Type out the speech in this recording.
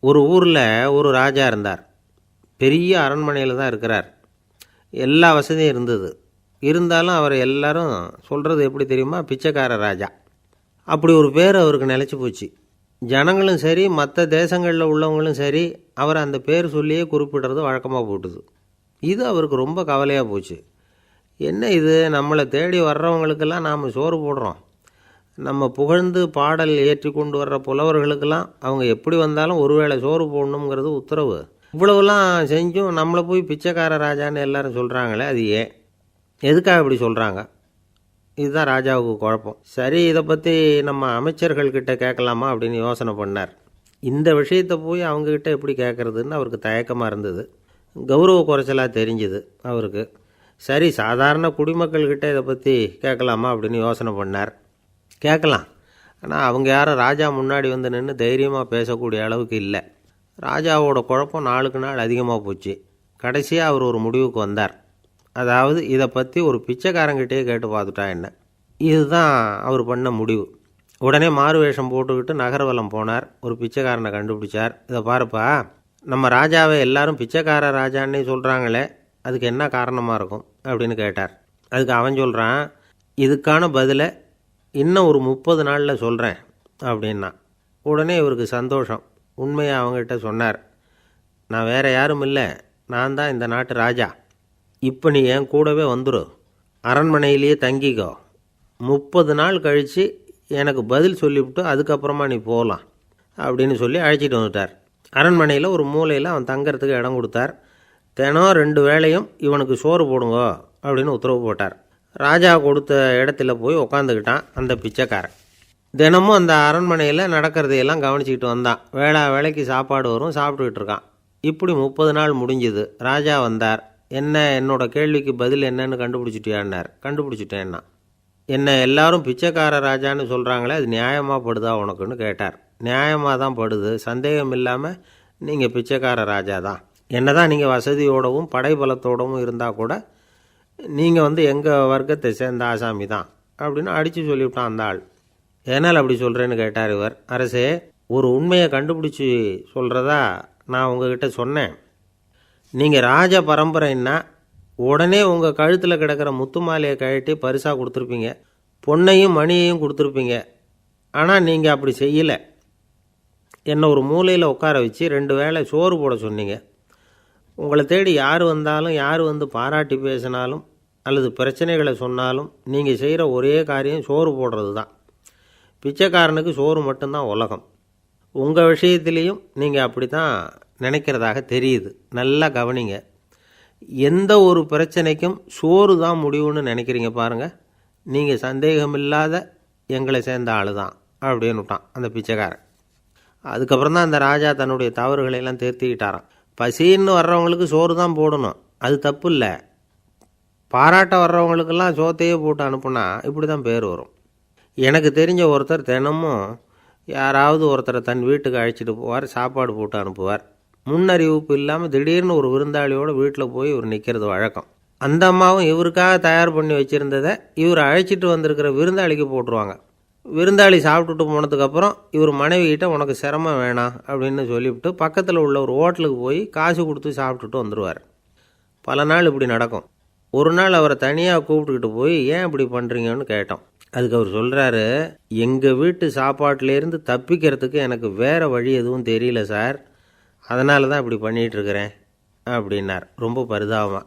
ஒரு ஊரில் ஒரு ராஜா இருந்தார். பெரிய அரண்மனையில் தான் இருக்கிறார். எல்லா வசதியும் இருந்தது. இருந்தாலும் அவர் எல்லாரும் சொல்கிறது எப்படி தெரியுமா? பிச்சைக்கார ராஜா. அப்படி ஒரு பேர் அவருக்கு நிலச்சி போச்சு. ஜனங்களும் சரி மற்ற தேசங்களில் உள்ளவங்களும் சரி அவர் அந்த பேர் சொல்லியே குறிப்பிடுறது வழக்கமாக போட்டுது. இது அவருக்கு ரொம்ப கவலையாக போச்சு. என்ன இது? நம்மளை தேடி வர்றவங்களுக்கெல்லாம் நாம் சோறு போடுறோம். நம்ம புகழ்ந்து பாடல் ஏற்றி கொண்டு வர்ற புலவர்களுக்கெல்லாம் அவங்க எப்படி வந்தாலும் ஒருவேளை சோறு போடணுங்கிறது உத்தரவு. இவ்வளவுலாம் செஞ்சும் நம்மளை போய் பிச்சைக்கார ராஜான்னு எல்லாரும் சொல்கிறாங்களே அது ஏன்? எதுக்காக இப்படி சொல்கிறாங்க இதுதான் ராஜாவுக்கு குழப்பம். சரி இதை பற்றி நம்ம அமைச்சர்கள்கிட்ட கேட்கலாமா அப்படின்னு யோசனை பண்ணார். இந்த விஷயத்தை போய் அவங்கக்கிட்ட எப்படி கேட்குறதுன்னு அவருக்கு தயக்கமாக இருந்தது. கௌரவ குறைச்சலாக தெரிஞ்சுது அவருக்கு. சரி சாதாரண குடிமக்கள்கிட்ட இதை பற்றி கேட்கலாமா அப்படின்னு யோசனை பண்ணார். கேட்கலாம். ஆனால் அவங்க யாரும் ராஜா முன்னாடி வந்து நின்று தைரியமாக பேசக்கூடிய அளவுக்கு இல்லை. ராஜாவோட குழப்பம் நாளுக்கு நாள் அதிகமாக போச்சு. கடைசியாக அவர் ஒரு முடிவுக்கு வந்தார். அதாவது இதை பற்றி ஒரு பிச்சைக்காரங்கிட்டே கேட்டு பார்த்துட்டா என்ன? இதுதான் அவர் பண்ண முடிவு. உடனே மாறு வேஷம் போட்டுக்கிட்டு நகர்வலம் போனார். ஒரு பிச்சைக்காரனை கண்டுபிடிச்சார். இதை பாருப்பா நம்ம ராஜாவை எல்லாரும் பிச்சைக்கார ராஜான்னே சொல்கிறாங்களே அதுக்கு என்ன காரணமாக இருக்கும்? அப்படின்னு கேட்டார். அதுக்கு அவன் சொல்கிறான் இதுக்கான பதிலை இன்னும் ஒரு முப்பது நாளில் சொல்கிறேன் அப்படின்னா. உடனே இவருக்கு சந்தோஷம். உண்மையை அவங்ககிட்ட சொன்னார். நான் வேறு யாரும் இல்லை. நான் தான் இந்த நாட்டு ராஜா. இப்போ நீ என் கூடவே வந்துடு அரண்மனையிலேயே தங்கிக்கோ. முப்பது நாள் கழித்து எனக்கு பதில் சொல்லிவிட்டு அதுக்கப்புறமா நீ போகலாம் அப்படின்னு சொல்லி அழைச்சிட்டு வந்துட்டார். அரண்மனையில் ஒரு மூலையில் அவன் தங்கிறதுக்கு இடம் கொடுத்தார். தினம் ரெண்டு வேளையும் இவனுக்கு சோறு போடுங்க அப்படின்னு உத்தரவு போட்டார். ராஜா கொடுத்த இடத்துல போய் உக்காந்துக்கிட்டான் அந்த பிச்சைக்காரன். தினமும் அந்த அரண்மனையில் நடக்கிறதையெல்லாம் கவனிச்சிக்கிட்டு வந்தான். வேளா வேலைக்கு சாப்பாடு வரும் சாப்பிட்டுக்கிட்டு இருக்கான். இப்படி முப்பது நாள் முடிஞ்சுது. ராஜா வந்தார். என்ன என்னோட கேள்விக்கு பதில் என்னன்னு கண்டுபிடிச்சிட்டியான்னார். கண்டுபிடிச்சிட்டேன்னா. என்ன எல்லாரும் பிச்சைக்கார ராஜான்னு சொல்கிறாங்களே அது நியாயமாக படுதா உனக்குன்னு கேட்டார். நியாயமாக தான் படுது. சந்தேகம் இல்லாமல் நீங்கள் பிச்சைக்கார ராஜா தான் என்ன தான் நீங்கள் வசதியோடவும் படைபலத்தோடவும் இருந்தால் கூட நீங்கள் வந்து எங்கள் வர்க்கத்தை சேர்ந்த ஆசாமி தான் அப்படின்னு அடித்து சொல்லிவிட்டான் அந்த ஆள். ஏனால் அப்படி சொல்கிறேன்னு கேட்டார் இவர். அரசே ஒரு உண்மையை கண்டுபிடிச்சி சொல்கிறதா நான் உங்ககிட்ட சொன்னேன். நீங்கள் ராஜ பரம்பரைன்னா உடனே உங்கள் கழுத்தில் கிடக்கிற முத்து மாலையை கழட்டி பரிசாக கொடுத்துருப்பீங்க. பொண்ணையும் மணியையும் கொடுத்துருப்பீங்க. ஆனால் நீங்கள் அப்படி செய்யலை. என்னை ஒரு மூலையில் உட்கார வச்சு ரெண்டு வேளை சோறு போட சொன்னீங்க. உங்களை தேடி யார் வந்தாலும் யார் வந்து பாராட்டி பேசினாலும் அல்லது பிரச்சனைகளை சொன்னாலும் நீங்கள் செய்கிற ஒரே காரியம் சோறு போடுறது தான் பிச்சைக்காரனுக்கு சோறு மட்டும்தான் உலகம். உங்கள் விஷயத்துலேயும் நீங்கள் அப்படி தான் நினைக்கிறதாக தெரியுது. நல்லா கவனிங்க. எந்த ஒரு பிரச்சனைக்கும் சோறு தான் முடிவுன்னு நினைக்கிறீங்க பாருங்கள் நீங்கள் சந்தேகமில்லாத எங்களை சேர்ந்த ஆள் தான் அப்படின்னு விட்டான் அந்த பிச்சைக்காரன். அதுக்கப்புறம் தான் அந்த ராஜா தன்னுடைய தவறுகளை எல்லாம் பசின்னு வர்றவங்களுக்கு சோறு தான் போடணும். அது தப்பு இல்லை. பாராட்ட வர்றவங்களுக்கெல்லாம் சோத்தையே போட்டு அனுப்புனா இப்படி தான் பேர் வரும். எனக்கு தெரிஞ்ச ஒருத்தர் தினமும் யாராவது ஒருத்தரை தன் வீட்டுக்கு அழைச்சிட்டு போவார் சாப்பாடு போட்டு அனுப்புவார். முன்னறிவிப்பு இல்லாமல் திடீர்னு ஒரு விருந்தாளியோட வீட்டில் போய் இவர் நிற்கிறது வழக்கம். அந்த அம்மாவும் இவருக்காக தயார் பண்ணி வச்சுருந்ததை இவர் அழைச்சிட்டு வந்திருக்கிற விருந்தாளிக்கு போட்டுருவாங்க. விருந்தாளி சாப்பிட்டுட்டு போனதுக்கப்புறம் இவர் மனைவிகிட்ட உனக்கு சிரமம் வேணாம் அப்படின்னு சொல்லிவிட்டு பக்கத்தில் உள்ள ஒரு ஹோட்டலுக்கு போய் காசு கொடுத்து சாப்பிட்டுட்டு வந்துடுவார் பல நாள் இப்படி நடக்கும். ஒரு நாள் அவரை தனியாக கூப்பிட்டுக்கிட்டு போய் ஏன் இப்படி பண்ணுறீங்கன்னு கேட்டோம் அதுக்கு அவர் சொல்கிறாரு எங்கள் வீட்டு சாப்பாட்டிலேருந்து தப்பிக்கிறதுக்கு எனக்கு வேறு வழி எதுவும் தெரியல சார். அதனால தான் இப்படி பண்ணிகிட்ருக்கிறேன் அப்படின்னார். ரொம்ப பரிதாபமாக